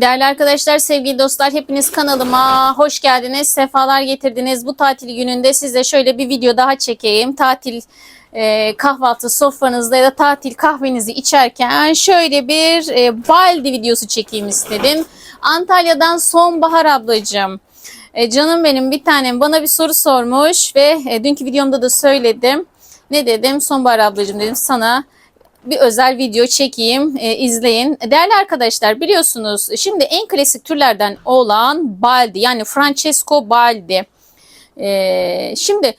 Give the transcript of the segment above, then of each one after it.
Değerli arkadaşlar, sevgili dostlar hepiniz kanalıma hoş geldiniz, sefalar getirdiniz. Bu tatil gününde size şöyle bir video daha çekeyim. Tatil e, kahvaltı sofranızda ya da tatil kahvenizi içerken şöyle bir e, baldi videosu çekeyim istedim. Antalya'dan Sonbahar ablacığım. E, canım benim bir tanem bana bir soru sormuş ve e, dünkü videomda da söyledim. Ne dedim? Sonbahar ablacığım dedim sana bir özel video çekeyim, e, izleyin. Değerli arkadaşlar biliyorsunuz şimdi en klasik türlerden olan Baldi yani Francesco Baldi. E, şimdi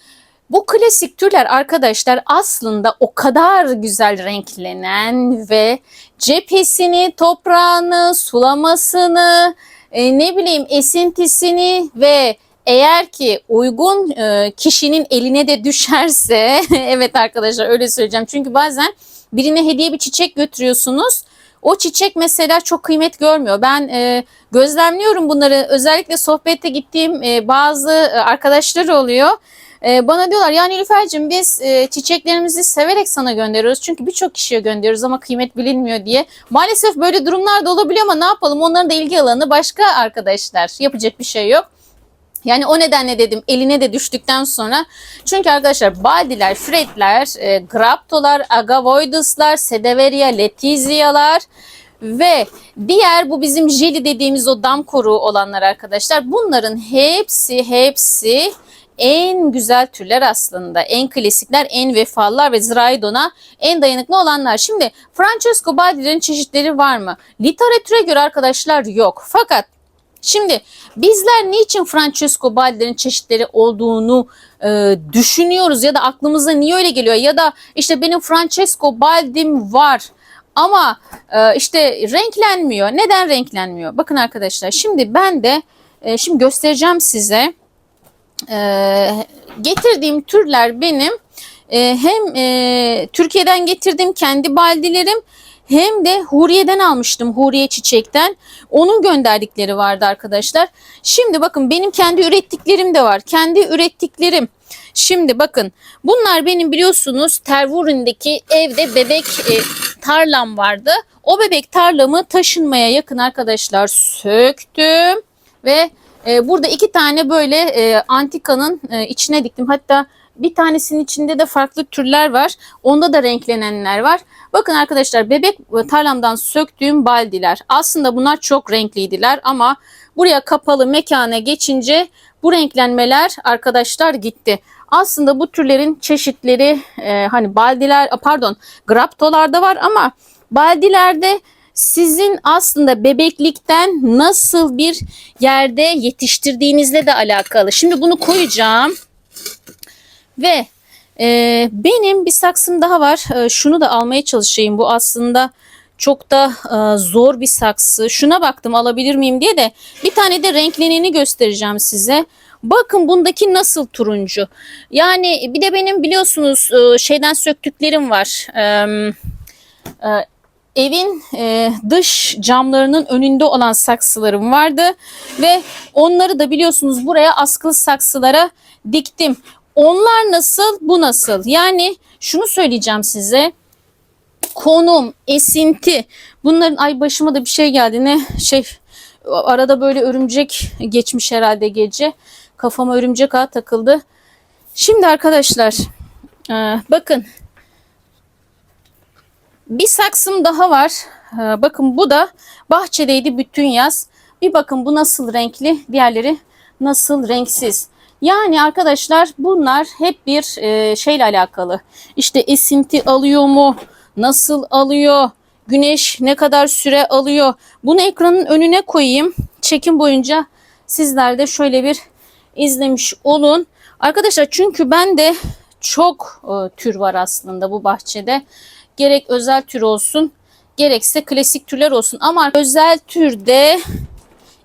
bu klasik türler arkadaşlar aslında o kadar güzel renklenen ve cephesini, toprağını, sulamasını, e, ne bileyim esintisini ve eğer ki uygun e, kişinin eline de düşerse evet arkadaşlar öyle söyleyeceğim. Çünkü bazen birine hediye bir çiçek götürüyorsunuz. O çiçek mesela çok kıymet görmüyor. Ben e, gözlemliyorum bunları. Özellikle sohbette gittiğim e, bazı arkadaşlar oluyor. E, bana diyorlar yani Nilüfer'cim biz e, çiçeklerimizi severek sana gönderiyoruz. Çünkü birçok kişiye gönderiyoruz ama kıymet bilinmiyor diye. Maalesef böyle durumlar da olabiliyor ama ne yapalım onların da ilgi alanı başka arkadaşlar. Yapacak bir şey yok. Yani o nedenle dedim eline de düştükten sonra. Çünkü arkadaşlar baldiler, fretler, e, graptolar, agavoiduslar, sedeveria, letizialar ve diğer bu bizim jeli dediğimiz o dam koruğu olanlar arkadaşlar. Bunların hepsi hepsi en güzel türler aslında. En klasikler, en vefalılar ve Zraidon'a en dayanıklı olanlar. Şimdi Francesco Baldi'lerin çeşitleri var mı? Literatüre göre arkadaşlar yok. Fakat Şimdi bizler niçin Francesco Baldi'lerin çeşitleri olduğunu e, düşünüyoruz ya da aklımıza niye öyle geliyor ya da işte benim Francesco Baldi'm var ama e, işte renklenmiyor. Neden renklenmiyor? Bakın arkadaşlar şimdi ben de e, şimdi göstereceğim size e, getirdiğim türler benim e, hem e, Türkiye'den getirdiğim kendi baldilerim hem de Huriye'den almıştım. Huriye çiçekten. Onun gönderdikleri vardı arkadaşlar. Şimdi bakın benim kendi ürettiklerim de var. Kendi ürettiklerim. Şimdi bakın bunlar benim biliyorsunuz Tervurin'deki evde bebek e, tarlam vardı. O bebek tarlamı taşınmaya yakın arkadaşlar söktüm ve e, burada iki tane böyle e, antikanın e, içine diktim. Hatta bir tanesinin içinde de farklı türler var. Onda da renklenenler var. Bakın arkadaşlar bebek tarlamdan söktüğüm baldiler. Aslında bunlar çok renkliydiler ama buraya kapalı mekana geçince bu renklenmeler arkadaşlar gitti. Aslında bu türlerin çeşitleri e, hani baldiler pardon graptolarda var ama baldilerde sizin aslında bebeklikten nasıl bir yerde yetiştirdiğinizle de alakalı. Şimdi bunu koyacağım. Ve e, benim bir saksım daha var. E, şunu da almaya çalışayım. Bu aslında çok da e, zor bir saksı. Şuna baktım alabilir miyim diye de bir tane de renkleneni göstereceğim size. Bakın bundaki nasıl turuncu. Yani bir de benim biliyorsunuz e, şeyden söktüklerim var. E, e, evin e, dış camlarının önünde olan saksılarım vardı ve onları da biliyorsunuz buraya askılı saksılara diktim. Onlar nasıl, bu nasıl? Yani şunu söyleyeceğim size. Konum, esinti. Bunların ay başıma da bir şey geldi. Ne şey arada böyle örümcek geçmiş herhalde gece. Kafama örümcek ağı takıldı. Şimdi arkadaşlar bakın bir saksım daha var. Bakın bu da bahçedeydi bütün yaz. Bir bakın bu nasıl renkli, diğerleri nasıl renksiz. Yani arkadaşlar bunlar hep bir e, şeyle alakalı. İşte esinti alıyor mu? Nasıl alıyor? Güneş ne kadar süre alıyor? Bunu ekranın önüne koyayım. Çekim boyunca sizler de şöyle bir izlemiş olun. Arkadaşlar çünkü ben de çok e, tür var aslında bu bahçede. Gerek özel tür olsun gerekse klasik türler olsun. Ama özel türde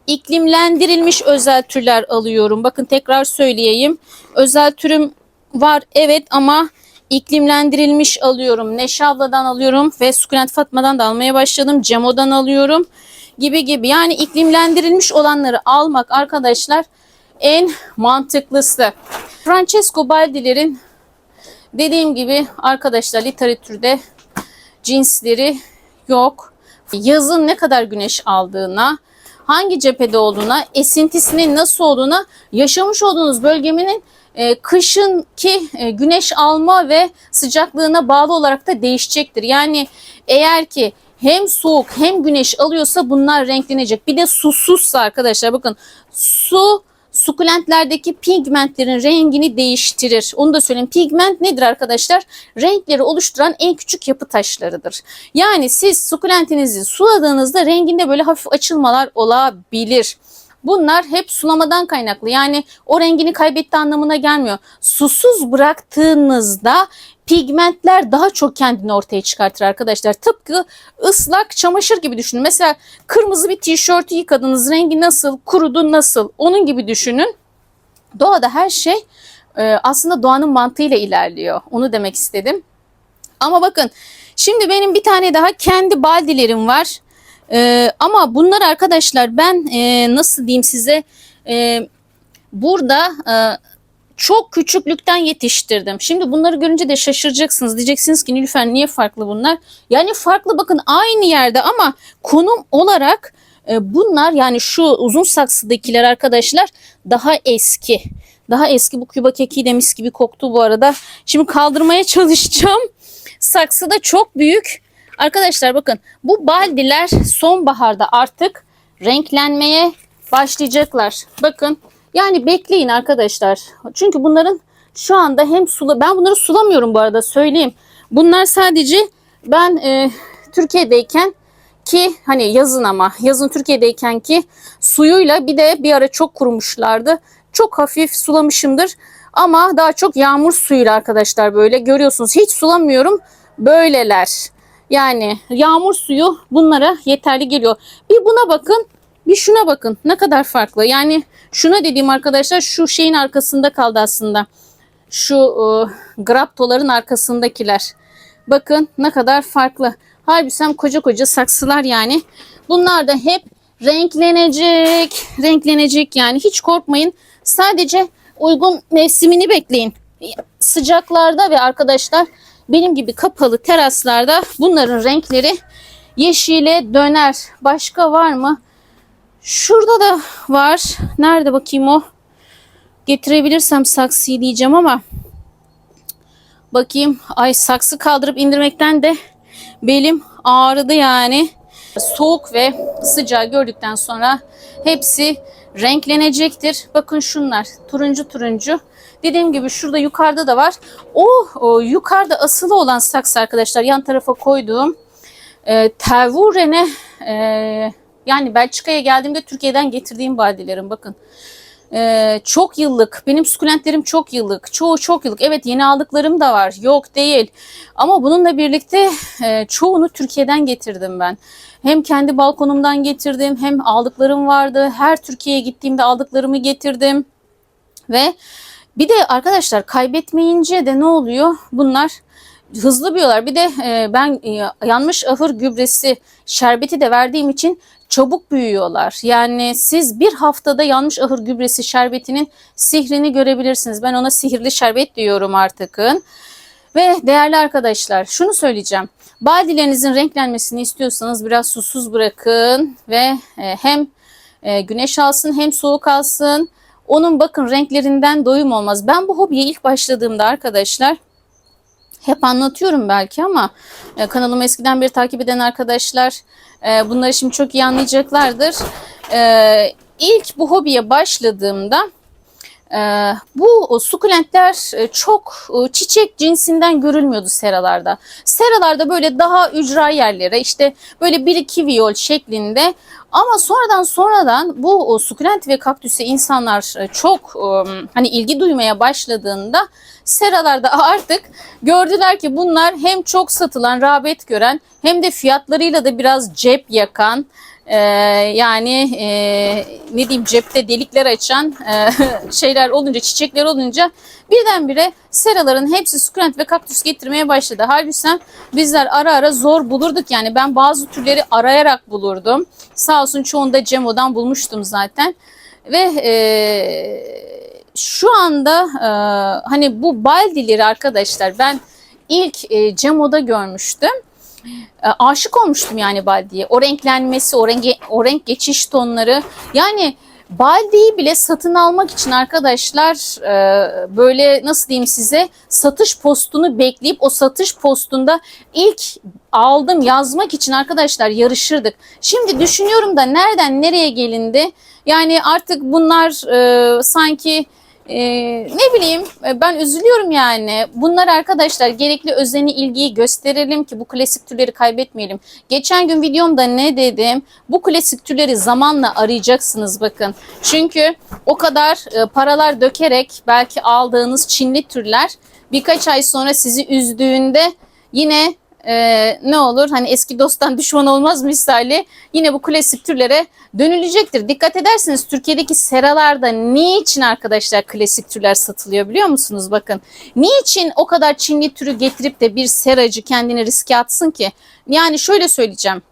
iklimlendirilmiş özel türler alıyorum. Bakın tekrar söyleyeyim. Özel türüm var evet ama iklimlendirilmiş alıyorum. Neşavla'dan alıyorum ve Sukulent Fatma'dan da almaya başladım. Cemo'dan alıyorum gibi gibi. Yani iklimlendirilmiş olanları almak arkadaşlar en mantıklısı. Francesco Baldi'lerin dediğim gibi arkadaşlar literatürde cinsleri yok. Yazın ne kadar güneş aldığına, hangi cephede olduğuna, esintisinin nasıl olduğuna, yaşamış olduğunuz bölgenin e, kışınki e, güneş alma ve sıcaklığına bağlı olarak da değişecektir. Yani eğer ki hem soğuk hem güneş alıyorsa bunlar renklenecek. Bir de susuzsa arkadaşlar bakın su sukulentlerdeki pigmentlerin rengini değiştirir. Onu da söyleyeyim. Pigment nedir arkadaşlar? Renkleri oluşturan en küçük yapı taşlarıdır. Yani siz sukulentinizi suladığınızda renginde böyle hafif açılmalar olabilir. Bunlar hep sulamadan kaynaklı. Yani o rengini kaybetti anlamına gelmiyor. Susuz bıraktığınızda pigmentler daha çok kendini ortaya çıkartır arkadaşlar. Tıpkı ıslak çamaşır gibi düşünün. Mesela kırmızı bir tişörtü yıkadınız. Rengi nasıl? Kurudu nasıl? Onun gibi düşünün. Doğada her şey e, aslında doğanın mantığıyla ilerliyor. Onu demek istedim. Ama bakın şimdi benim bir tane daha kendi baldilerim var. Ee, ama bunlar arkadaşlar ben e, nasıl diyeyim size e, burada e, çok küçüklükten yetiştirdim. Şimdi bunları görünce de şaşıracaksınız. Diyeceksiniz ki Nilüfer niye farklı bunlar? Yani farklı bakın aynı yerde ama konum olarak e, bunlar yani şu uzun saksıdakiler arkadaşlar daha eski. Daha eski bu küba kekiği de mis gibi koktu bu arada. Şimdi kaldırmaya çalışacağım. Saksı da çok büyük. Arkadaşlar bakın bu baldiler sonbaharda artık renklenmeye başlayacaklar. Bakın yani bekleyin arkadaşlar. Çünkü bunların şu anda hem sula ben bunları sulamıyorum bu arada söyleyeyim. Bunlar sadece ben e, Türkiye'deyken ki hani yazın ama yazın Türkiye'deyken ki suyuyla bir de bir ara çok kurumuşlardı. Çok hafif sulamışımdır. Ama daha çok yağmur suyuyla arkadaşlar böyle görüyorsunuz. Hiç sulamıyorum. Böyleler. Yani yağmur suyu bunlara yeterli geliyor. Bir buna bakın, bir şuna bakın. Ne kadar farklı. Yani şuna dediğim arkadaşlar şu şeyin arkasında kaldı aslında. Şu e, graptoların arkasındakiler. Bakın ne kadar farklı. Halbuki koca koca saksılar yani. Bunlar da hep renklenecek. Renklenecek yani. Hiç korkmayın. Sadece uygun mevsimini bekleyin. Sıcaklarda ve arkadaşlar benim gibi kapalı teraslarda bunların renkleri yeşile döner. Başka var mı? Şurada da var. Nerede bakayım o? Getirebilirsem saksıyı diyeceğim ama bakayım. Ay saksı kaldırıp indirmekten de belim ağrıdı yani. Soğuk ve sıcağı gördükten sonra hepsi renklenecektir. Bakın şunlar turuncu turuncu. Dediğim gibi şurada yukarıda da var. O, o yukarıda asılı olan saksı arkadaşlar yan tarafa koyduğum e, Tervuren'e e, yani Belçika'ya geldiğimde Türkiye'den getirdiğim badilerim bakın. Ee, çok yıllık. Benim sukulentlerim çok yıllık. Çoğu çok yıllık. Evet yeni aldıklarım da var. Yok değil. Ama bununla birlikte e, çoğunu Türkiye'den getirdim ben. Hem kendi balkonumdan getirdim hem aldıklarım vardı. Her Türkiye'ye gittiğimde aldıklarımı getirdim. Ve bir de arkadaşlar kaybetmeyince de ne oluyor? Bunlar hızlı büyüyorlar. Bir de e, ben e, yanmış ahır gübresi şerbeti de verdiğim için çabuk büyüyorlar. Yani siz bir haftada yanmış ahır gübresi şerbetinin sihrini görebilirsiniz. Ben ona sihirli şerbet diyorum artıkın. Ve değerli arkadaşlar şunu söyleyeceğim. Badilerinizin renklenmesini istiyorsanız biraz susuz bırakın ve e, hem e, güneş alsın hem soğuk alsın. Onun bakın renklerinden doyum olmaz. Ben bu hobiye ilk başladığımda arkadaşlar hep anlatıyorum belki ama e, kanalımı eskiden beri takip eden arkadaşlar e, bunları şimdi çok iyi anlayacaklardır. E, ilk bu hobiye başladığımda e, bu sukulentler e, çok e, çiçek cinsinden görülmüyordu seralarda. Seralarda böyle daha ücra yerlere işte böyle bir iki viyol şeklinde ama sonradan sonradan bu sukulent ve kaktüse insanlar e, çok hani ilgi duymaya başladığında seralarda artık gördüler ki bunlar hem çok satılan, rağbet gören hem de fiyatlarıyla da biraz cep yakan e, yani e, ne diyeyim cepte delikler açan e, şeyler olunca, çiçekler olunca birdenbire seraların hepsi sukulent ve kaktüs getirmeye başladı. Halbuki bizler ara ara zor bulurduk yani ben bazı türleri arayarak bulurdum. Sağ olsun çoğunda Cemo'dan bulmuştum zaten. Ve e, şu anda e, hani bu baldileri arkadaşlar ben ilk e, Cemo'da görmüştüm. E, aşık olmuştum yani baldiye. O renklenmesi, o, rengi, o renk geçiş tonları. Yani baldiyi bile satın almak için arkadaşlar e, böyle nasıl diyeyim size satış postunu bekleyip o satış postunda ilk aldım yazmak için arkadaşlar yarışırdık. Şimdi düşünüyorum da nereden nereye gelindi? Yani artık bunlar e, sanki ee, ne bileyim e, ben üzülüyorum yani. Bunlar arkadaşlar gerekli özeni ilgiyi gösterelim ki bu klasik türleri kaybetmeyelim. Geçen gün videomda ne dedim? Bu klasik türleri zamanla arayacaksınız bakın. Çünkü o kadar e, paralar dökerek belki aldığınız Çinli türler birkaç ay sonra sizi üzdüğünde yine e, ne olur hani eski dosttan düşman olmaz misali yine bu klasik türlere dönülecektir. Dikkat ederseniz Türkiye'deki seralarda niçin arkadaşlar klasik türler satılıyor biliyor musunuz? Bakın niçin o kadar Çinli türü getirip de bir seracı kendini riske atsın ki? Yani şöyle söyleyeceğim.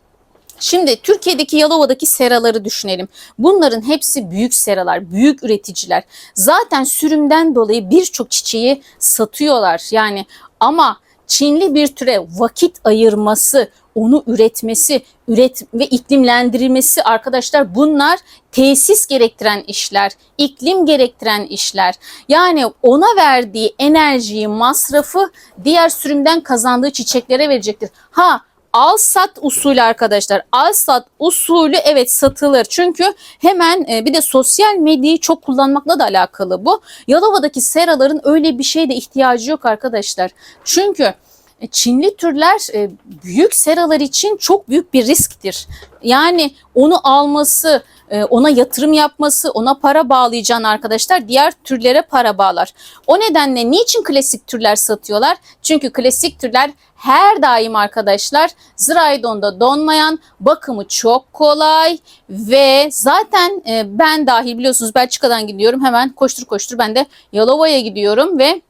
Şimdi Türkiye'deki Yalova'daki seraları düşünelim. Bunların hepsi büyük seralar, büyük üreticiler. Zaten sürümden dolayı birçok çiçeği satıyorlar. Yani ama Çinli bir türe vakit ayırması, onu üretmesi, üret ve iklimlendirilmesi arkadaşlar bunlar tesis gerektiren işler, iklim gerektiren işler. Yani ona verdiği enerjiyi, masrafı diğer sürümden kazandığı çiçeklere verecektir. Ha al sat usulü arkadaşlar. Al sat usulü evet satılır. Çünkü hemen e, bir de sosyal medyayı çok kullanmakla da alakalı bu. Yalova'daki seraların öyle bir şeye de ihtiyacı yok arkadaşlar. Çünkü e, Çinli türler e, büyük seralar için çok büyük bir risktir. Yani onu alması, ona yatırım yapması, ona para bağlayacağın arkadaşlar diğer türlere para bağlar. O nedenle niçin klasik türler satıyorlar? Çünkü klasik türler her daim arkadaşlar Ziraydon'da donmayan, bakımı çok kolay ve zaten ben dahi biliyorsunuz Belçika'dan gidiyorum hemen koştur koştur ben de Yalova'ya gidiyorum ve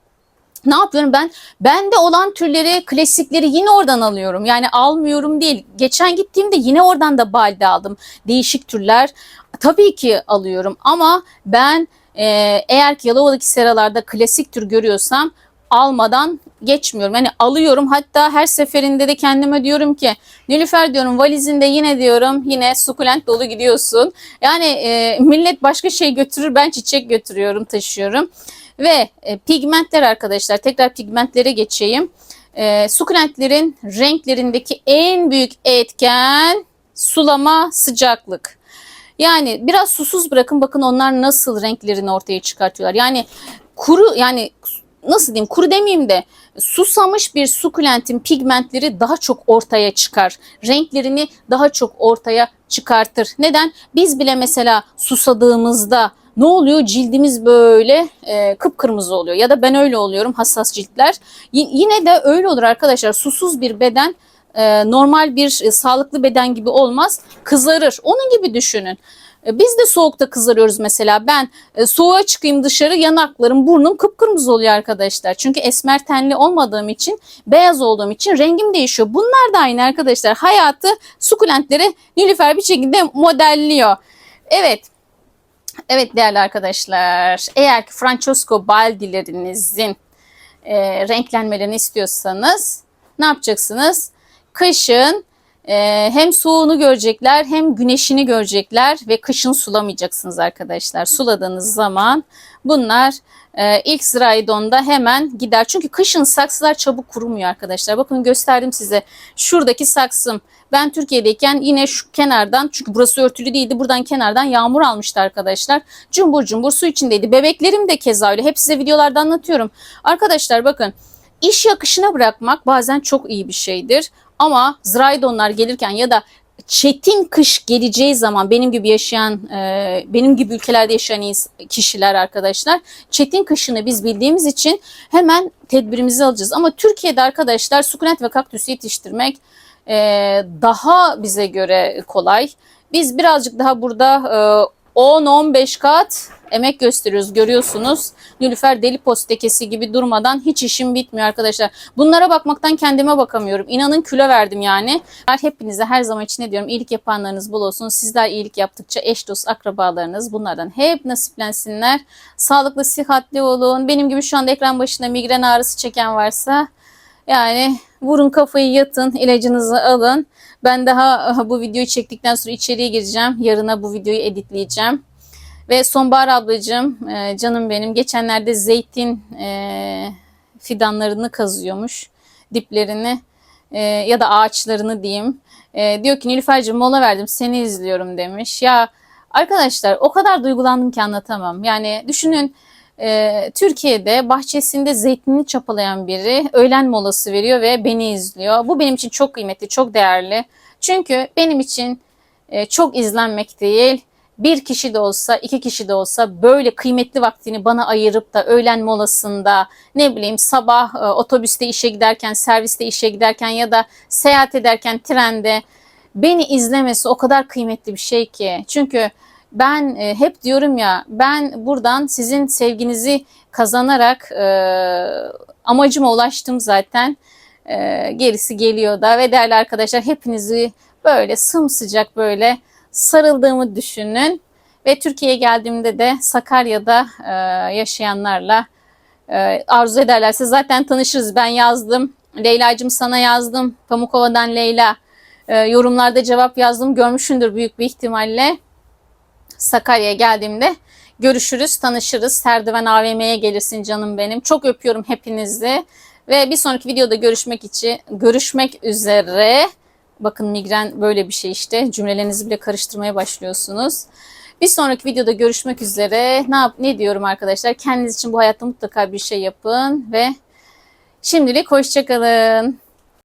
ne yapıyorum ben? Bende olan türleri, klasikleri yine oradan alıyorum. Yani almıyorum değil. Geçen gittiğimde yine oradan da balde aldım. Değişik türler. Tabii ki alıyorum ama ben e, eğer ki Yalova'daki seralarda klasik tür görüyorsam almadan geçmiyorum. Yani alıyorum hatta her seferinde de kendime diyorum ki Nilüfer diyorum valizinde yine diyorum yine sukulent dolu gidiyorsun. Yani e, millet başka şey götürür ben çiçek götürüyorum taşıyorum. Ve e, pigmentler arkadaşlar tekrar pigmentlere geçeyim. E, sukulentlerin renklerindeki en büyük etken sulama sıcaklık. Yani biraz susuz bırakın bakın onlar nasıl renklerini ortaya çıkartıyorlar. Yani kuru yani nasıl diyeyim kuru demeyeyim de susamış bir sukulentin pigmentleri daha çok ortaya çıkar. Renklerini daha çok ortaya çıkartır. Neden? Biz bile mesela susadığımızda ne oluyor? Cildimiz böyle e, kıpkırmızı oluyor ya da ben öyle oluyorum hassas ciltler. Y- yine de öyle olur arkadaşlar. Susuz bir beden e, normal bir e, sağlıklı beden gibi olmaz. Kızarır. Onun gibi düşünün. E, biz de soğukta kızarıyoruz mesela. Ben e, soğuğa çıkayım dışarı yanaklarım, burnum kıpkırmızı oluyor arkadaşlar. Çünkü esmer tenli olmadığım için, beyaz olduğum için rengim değişiyor. Bunlar da aynı arkadaşlar. Hayatı sukulentleri Nilüfer bir şekilde modelliyor. Evet Evet değerli arkadaşlar, eğer ki Francesco Baldilerinizin e, renklenmelerini istiyorsanız ne yapacaksınız? Kışın e, hem soğuğunu görecekler hem güneşini görecekler ve kışın sulamayacaksınız arkadaşlar. Suladığınız zaman bunlar e, ilk Ziraydon'da hemen gider. Çünkü kışın saksılar çabuk kurumuyor arkadaşlar. Bakın gösterdim size şuradaki saksım. Ben Türkiye'deyken yine şu kenardan çünkü burası örtülü değildi. Buradan kenardan yağmur almıştı arkadaşlar. Cumbur cumbur su içindeydi. Bebeklerim de keza öyle. Hep size videolarda anlatıyorum. Arkadaşlar bakın iş yakışına bırakmak bazen çok iyi bir şeydir. Ama Ziraydonlar gelirken ya da çetin kış geleceği zaman benim gibi yaşayan, e, benim gibi ülkelerde yaşayan kişiler arkadaşlar çetin kışını biz bildiğimiz için hemen tedbirimizi alacağız. Ama Türkiye'de arkadaşlar sukulent ve kaktüs yetiştirmek e, daha bize göre kolay. Biz birazcık daha burada e, 10-15 kat emek gösteriyoruz görüyorsunuz. Nülüfer deli postekesi gibi durmadan hiç işim bitmiyor arkadaşlar. Bunlara bakmaktan kendime bakamıyorum. İnanın kilo verdim yani. Hepinize her zaman için ne diyorum iyilik yapanlarınız bol olsun. Sizler iyilik yaptıkça eş dost akrabalarınız bunlardan hep nasiplensinler. Sağlıklı sıhhatli olun. Benim gibi şu anda ekran başında migren ağrısı çeken varsa yani Vurun kafayı yatın, ilacınızı alın. Ben daha bu videoyu çektikten sonra içeriye gireceğim. Yarına bu videoyu editleyeceğim. Ve Sonbahar ablacığım, e, canım benim geçenlerde zeytin e, fidanlarını kazıyormuş. Diplerini e, ya da ağaçlarını diyeyim. Diyor ki Nilüfer'cim mola verdim seni izliyorum demiş. Ya arkadaşlar o kadar duygulandım ki anlatamam. Yani düşünün e, Türkiye'de bahçesinde zeytinini çapalayan biri öğlen molası veriyor ve beni izliyor. Bu benim için çok kıymetli, çok değerli. Çünkü benim için e, çok izlenmek değil, bir kişi de olsa, iki kişi de olsa böyle kıymetli vaktini bana ayırıp da öğlen molasında ne bileyim sabah e, otobüste işe giderken, serviste işe giderken ya da seyahat ederken trende beni izlemesi o kadar kıymetli bir şey ki. Çünkü ben e, hep diyorum ya ben buradan sizin sevginizi kazanarak e, amacıma ulaştım zaten. E, gerisi geliyor da ve değerli arkadaşlar hepinizi böyle sımsıcak böyle sarıldığımı düşünün. Ve Türkiye'ye geldiğimde de Sakarya'da e, yaşayanlarla e, arzu ederlerse zaten tanışırız. Ben yazdım. Leyla'cığım sana yazdım. Pamukova'dan Leyla. E, yorumlarda cevap yazdım. Görmüşsündür büyük bir ihtimalle. Sakarya'ya geldiğimde görüşürüz, tanışırız. Serdiven AVM'ye gelirsin canım benim. Çok öpüyorum hepinizi. Ve bir sonraki videoda görüşmek için görüşmek üzere. Bakın migren böyle bir şey işte. Cümlelerinizi bile karıştırmaya başlıyorsunuz. Bir sonraki videoda görüşmek üzere. Ne yap ne diyorum arkadaşlar? Kendiniz için bu hayatta mutlaka bir şey yapın ve şimdilik hoşçakalın.